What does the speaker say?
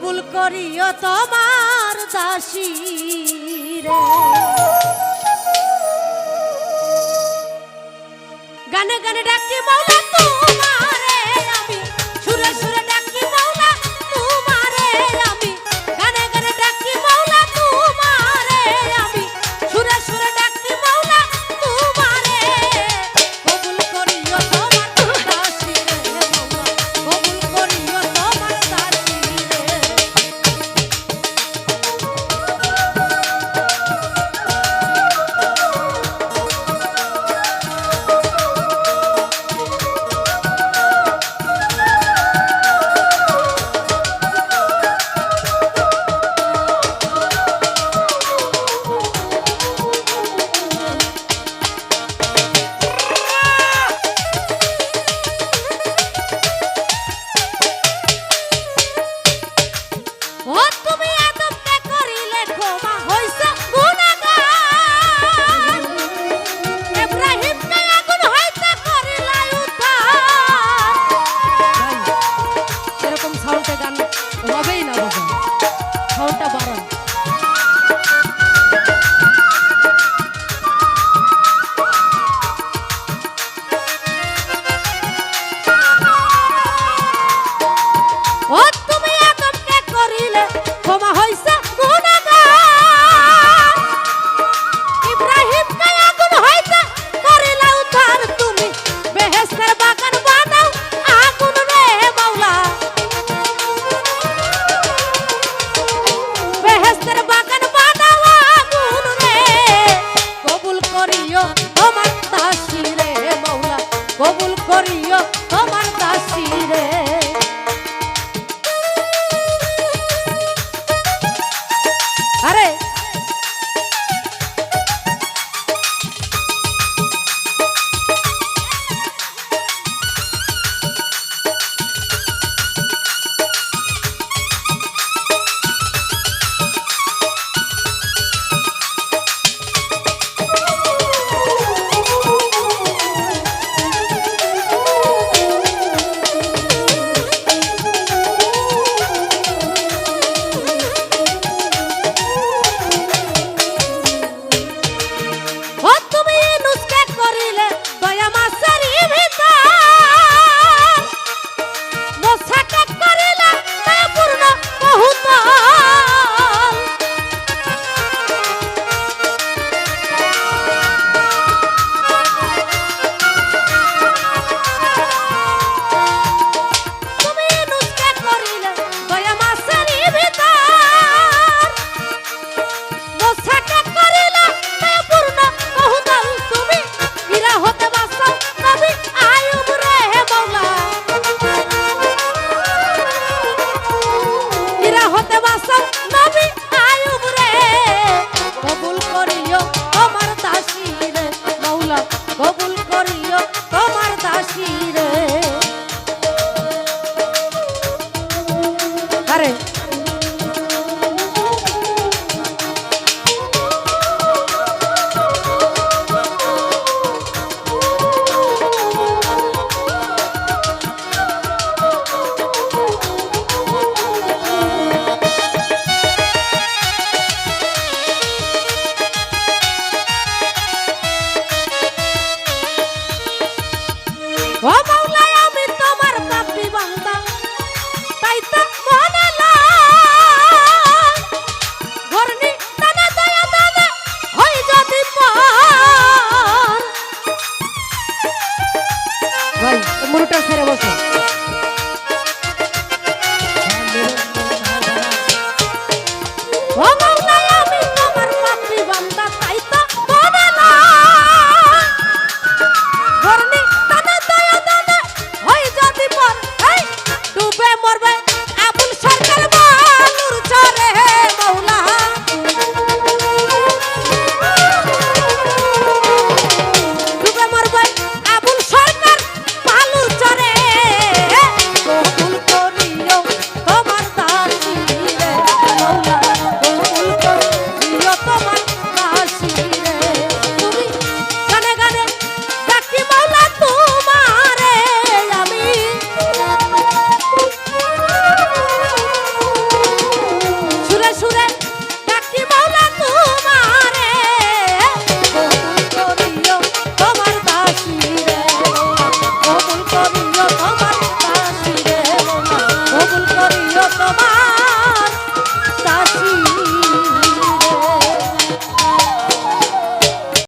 কবুল করিও তোমার দাসী রে। গানে গানে ডাকি মাওলা তুমি pare. ভাই মোটরটা ছেড়ে বসে।